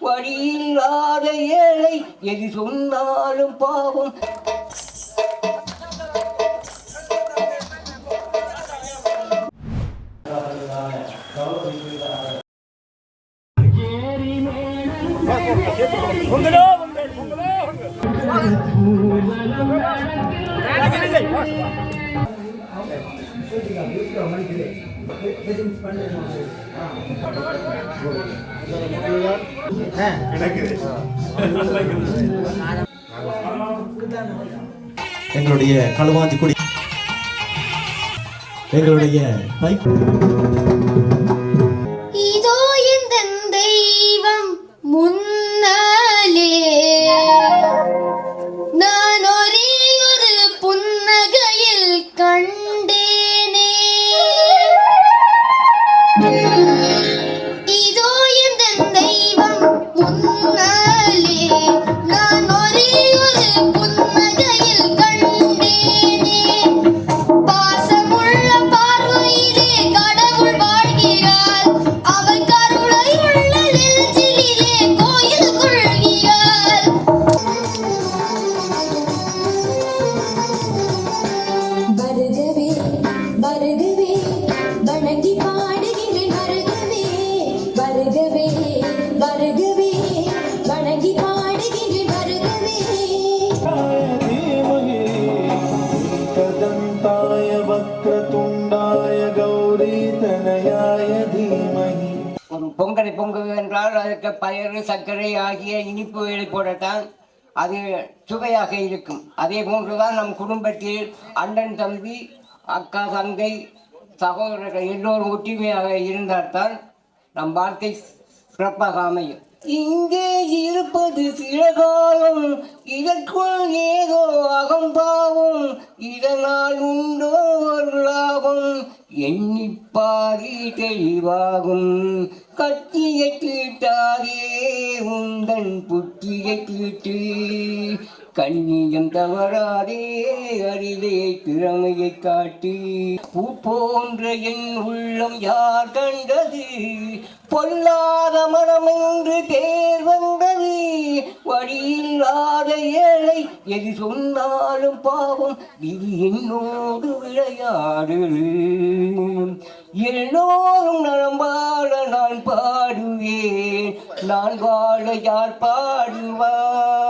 வழியில்லாத ஏழை எது சொன்னாலும் பாவம். எங்களுடைய களுவாஞ்சி குடி. எங்களுடைய தை இதோ இந்த தெய்வம் முன்னாலே. நான் ஒரே ஒரு புன்னகையில் கண் பொங்கலை பொங்குவது என்றால் அதற்கு பயறு சர்க்கரை ஆகிய இனிப்புகளை போடத்தான் அது சுவையாக இருக்கும். அதே போன்றுதான் நம் குடும்பத்தில் அண்ணன் தம்பி அக்கா தங்கை சகோதரர்கள் எல்லோரும் ஒற்றுமையாக இருந்தால்தான் நம் வாழ்க்கை சிறப்பாக அமையும். இங்கே இருப்பது சில காலம் இதற்குள் ஏதோ அகம்பாவம் இதனால் உண்டோ எண்ணிப்பாரி தெளிவாகும் கத்தியை தீட்டாதே உந்தன் புத்தியை தீட்டு. கண்ணியம் தவறாதே அறிவே திறமையை காட்டி. பூ போன்ற என் உள்ளம் யார் கண்டது? பொல்லாத மனம் என்று தேர் வழியில்லாத ஏழை எது சொன்னாலும் பாவம் விதி என்னோடு விளையாடு. எல்லோரும் நலம் வாழ நான் பாடுவேன் நான் வாழ யார் பாடுவார்?